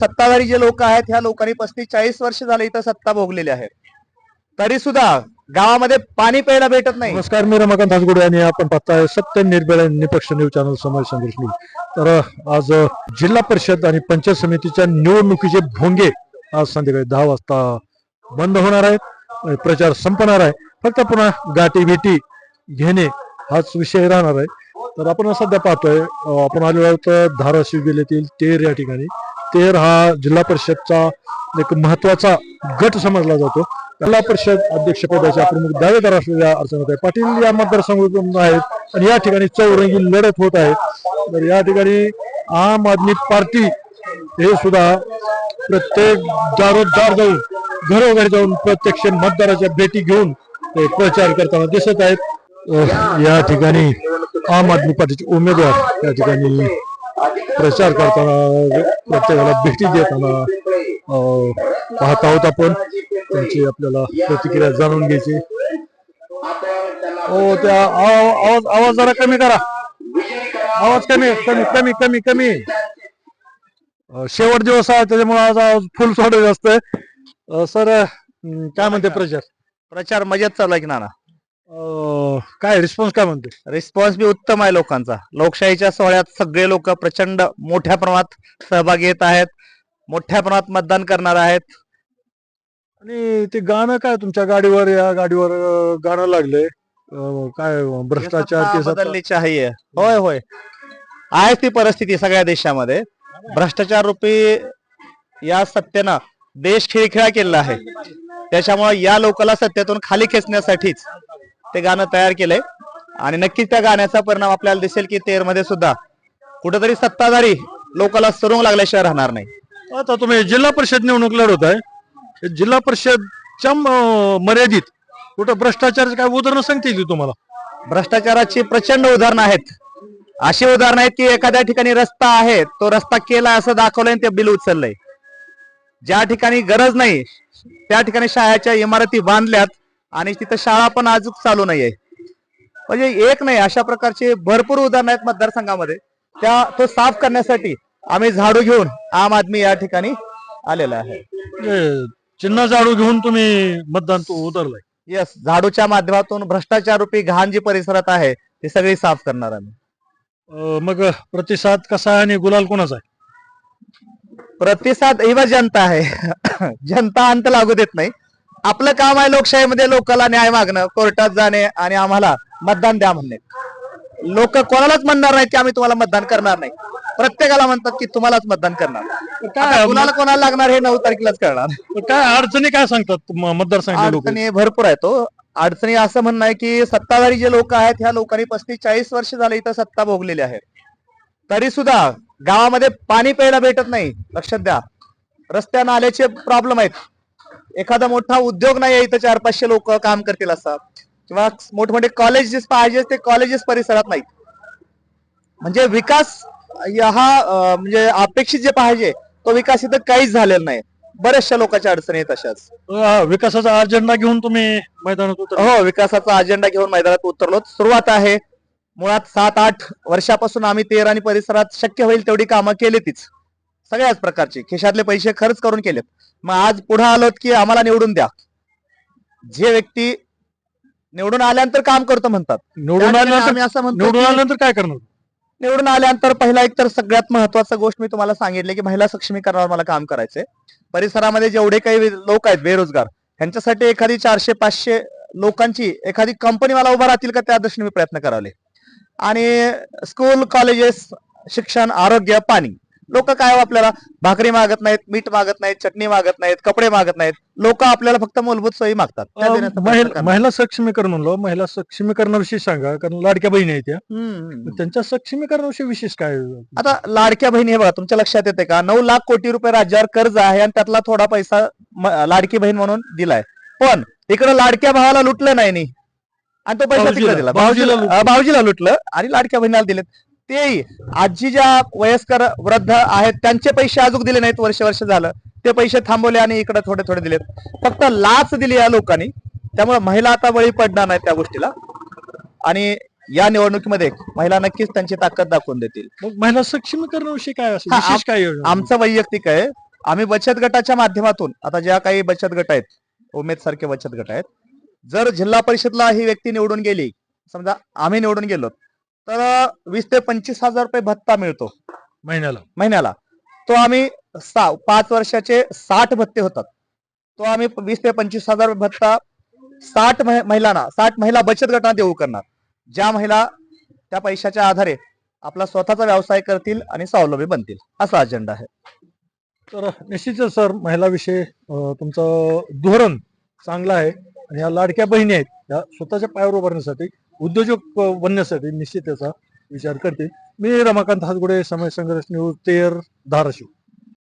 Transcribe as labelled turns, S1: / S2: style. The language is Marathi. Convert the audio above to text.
S1: सत्ताधारी जे लोक आहेत ह्या लोकांनी पस्तीस चाळीस वर्ष झाले इथं सत्ता भोगलेली आहे. तरी सुद्धा गावामध्ये पाणी प्यायला भेटत नाही.
S2: नमस्कार मी रमाकांत हासगुडे आणि आपण पाहताय सत्य निर्भय निपक्ष न्यूज चॅनल समाज संघर्ष तर आज जिल्हा परिषद आणि पंचायत समितीच्या निवडणुकीचे भोंगे आज संध्याकाळी दहा वाजता बंद होणार आहेत. प्रचार संपणार आहे. फक्त पुन्हा गाठी भेटी घेणे हाच विषय राहणार आहे. तर आपण सध्या पाहतोय आपण आलेलो आहोत धाराशिव जिल्ह्यातील तेर या ठिकाणी. तेर हा जिल्हा परिषदचा एक महत्त्वाचा गट समजला जातो. जिल्हा परिषद अध्यक्षपदाच्या प्रमुख दावेदार असलेल्या अर्चनाताई पाटील या मतदारसंघातून आहेत आणि या ठिकाणी चौरंगी लढत होत आहे. तर या ठिकाणी आम आदमी पार्टी हे सुद्धा प्रत्येक दारोदार जाऊन घरोघरी जाऊन प्रत्यक्ष मतदाराच्या भेटी घेऊन ते प्रचार करताना दिसत आहेत. या ठिकाणी आम आदमी पार्टीचे उमेदवार या ठिकाणी प्रचार करताना प्रत्येकाला भेटी देताना पाहत आहोत आपण. त्यांची आपल्याला प्रतिक्रिया जाणून घ्यायची. हो त्या आवाज आवाज जरा कमी करा. आवाज कमी कमी कमी कमी कमी. शेवट दिवस आहे त्याच्यामुळे आज आवाज फुल सोडत असत सर काय म्हणते प्रचार?
S1: प्रचार मजेत चालू आहे की नाना?
S2: काय रिस्पॉन्स काय म्हणते
S1: रिस्पॉन्स बी उत्तम आहे लोकांचा. लोकशाहीच्या सोहळ्यात सगळे लोक प्रचंड मोठ्या प्रमाणात सहभागी येत आहेत मोठ्या प्रमाणात मतदान करणार आहेत.
S2: आणि ते गाणं काय तुमच्या गाडीवर या गाडीवर गाणं लागलंय? काय भ्रष्टाचार
S1: होय होय. आहे ती परिस्थिती सगळ्या देशामध्ये. भ्रष्टाचार रूपी या सत्तेनं देश खिळखिळा केलेला आहे. त्याच्यामुळे या लोकांना सत्तेतून खाली खेचण्यासाठीच ते गाणं तयार केलंय. आणि नक्कीच त्या गाण्याचा परिणाम आपल्याला दिसेल की तेरमध्ये सुद्धा कुठेतरी सत्ताधारी लोकांना सरुंग लागल्याशिवाय राहणार नाही.
S2: आता तुम्ही जिल्हा परिषद निवडणूक लढवत आहे. जिल्हा परिषदच्या मर्यादित कुठं भ्रष्टाचाराचे काय उदाहरणं सांगतील की तुम्हाला?
S1: भ्रष्टाचाराची प्रचंड उदाहरणं आहेत. अशी उदाहरणं आहेत की एखाद्या ठिकाणी रस्ता आहे तो रस्ता केला असं दाखवलंय आणि ते बिल उचललंय. ज्या ठिकाणी गरज नाही त्या ठिकाणी शाळेच्या इमारती बांधल्यात आणि तिथं शाळा पण अजून चालू नाहीये. म्हणजे एक नाही अशा प्रकारचे भरपूर उदाहरणं आहेत मतदारसंघामध्ये. त्या तो साफ करण्यासाठी आम्ही झाडू घेऊन आम आदमी या ठिकाणी आलेला आहे.
S2: म्हणजे चिन्ह झाडू घेऊन तुम्ही मतदान तो उतरलाय.
S1: येस झाडूच्या माध्यमातून भ्रष्टाचार रूपी घाण जी परिसरात आहे ती सगळी साफ करणार आम्ही.
S2: मग प्रतिसाद कसा आहे आणि गुलाल कोणाचा आहे?
S1: प्रतिसाद ही जनता आहे. जनता अंत लागू देत नाही. आपलं काम आहे लोकशाहीमध्ये लोकांना न्याय मागणं कोर्टात जाणे आणि आम्हाला मतदान द्या म्हणणे. लोक कोणालाच म्हणणार नाहीत की आम्ही तुम्हाला मतदान करणार नाही. प्रत्येकाला म्हणतात की तुम्हालाच मतदान करणार.
S2: काय
S1: आता कुणाला कोणाला लागणार हे नऊ तारखेलाच कळणार.
S2: काय अडचणी काय सांगतात म- मतदारसंघाचे लोक?
S1: अडचणी भरपूर आहे तो अडचणी असं म्हणणं आहे की सत्ताधारी जे लोक आहेत ह्या लोकांनी पस्तीस चाळीस वर्ष झाले इथं सत्ता भोगलेली आहे. तरी सुद्धा गावामध्ये पाणी प्यायला भेटत नाही. लक्षात द्या. रस्त्या नाल्याचे प्रॉब्लेम आहेत. एखादा मोठा उद्योग नाही आहे इथं चार पाचशे लोक काम करतील असा. किंवा मोठमोठे कॉलेजेस पाहिजे ते कॉलेजेस परिसरात नाहीत. म्हणजे विकास या हा म्हणजे अपेक्षित जे पाहिजे तो विकास इथं काहीच झालेला नाही. बऱ्याचशा लोकांच्या अडचणी आहेत अशाच.
S2: विकासाचा अजेंडा घेऊन तुम्ही मैदानात उतर
S1: हो विकासाचा अजेंडा घेऊन मैदानात उतरलो सुरुवात आहे. मुळात सात आठ वर्षापासून आम्ही तेर आणि परिसरात शक्य होईल तेवढी कामं केली तीच. सगळ्याच प्रकारची. खिशातले पैसे खर्च करून केलेत. मग आज पुढे आलोत की आम्हाला निवडून द्या. जे व्यक्ती निवडून आल्यानंतर काम करतो म्हणतात.
S2: निवडून आल्यानंतर
S1: असं म्हणतो
S2: निवडून आल्यानंतर काय करणार?
S1: निवडून आल्यानंतर पहिला एक तर सगळ्यात महत्वाचं गोष्ट मी तुम्हाला सांगितले की महिला सक्षमीकरणावर मला काम करायचंय. परिसरामध्ये जेवढे काही लोक आहेत बेरोजगार त्यांच्यासाठी एखादी चारशे पाचशे लोकांची एखादी कंपनी मला उभा राहतील का त्या दृष्टीने मी प्रयत्न करावे. आणि स्कूल कॉलेजेस शिक्षण आरोग्य पाणी. लोक काय हो आपल्याला? भाकरी मागत नाहीत मीठ मागत नाहीत चटणी मागत नाहीत कपडे मागत नाहीत. लोक आपल्याला फक्त मूलभूत सोयी मागतात.
S2: महिला सक्षमीकरण म्हणलो महिला सक्षमीकरणाविषयी सांगा कारण लाडक्या बहिणी आहेत त्या. त्यांच्या सक्षमीकरणाविषयी विशेष काय?
S1: आता लाडक्या बहिणी हे बघा तुमच्या लक्षात येते का? नऊ लाख कोटी रुपये राज्यावर कर्ज आहे आणि त्यातला थोडा पैसा लाडकी बहीण म्हणून दिलाय. पण इकडे लाडक्या भावाला लुटलं नाही. आणि तो पैसा तिकडे दिला.
S2: भाऊजीला
S1: भाऊजीला लुटलं आणि लाडक्या बहिणीला दिलेत. तेही आजी ज्या वयस्कर वृद्ध आहेत त्यांचे पैसे अजून दिले नाहीत वर्ष वर्ष झालं. ते पैसे थांबवले आणि इकडे थोडे थोडे दिलेत. फक्त लाच दिली या लोकांनी. त्यामुळे महिला आता बळी पडणार नाहीत त्या गोष्टीला. आणि या निवडणुकीमध्ये महिला नक्कीच त्यांची ताकद दाखवून देतील.
S2: मग महिला सक्षमीकरणाविषयी काय असेल?
S1: हा,
S2: विशेष काय योजना?
S1: आमचं वैयक्तिक आहे. आम्ही बचत गटाच्या माध्यमातून आता ज्या काही बचत गट आहेत उमेद सारखे बचत गट आहेत जर जिल्हा परिषदला ही व्यक्ती निवडून गेली समजा आम्ही निवडून गेलो तर वीस ते पंचवीस हजार रुपये भत्ता मिळतो.
S2: महिन्याला.
S1: महिन्याला. तो आम्ही सा पाच वर्षाचे साठ भत्ते होतात. तो आम्ही वीस ते पंचवीस हजार रुपये भत्ता साठ महि- महिलांना साठ महिला बचत गटांना देऊ करणार. ज्या महिला त्या पैशाच्या आधारे आपला स्वतःचा व्यवसाय करतील आणि स्वावलंबी बनतील. असा अजेंडा आहे.
S2: तर निश्चितच सर महिलाविषयी तुमचं धोरण चांगलं आहे आणि ह्या लाडक्या बहिणी आहेत या स्वतःच्या पायावर उभारण्यासाठी उद्योजक बनण्यासाठी निश्चित त्याचा विचार करते मी रमाकांत हातगुडे समय संघर्ष न्यूज तेर धाराशिव.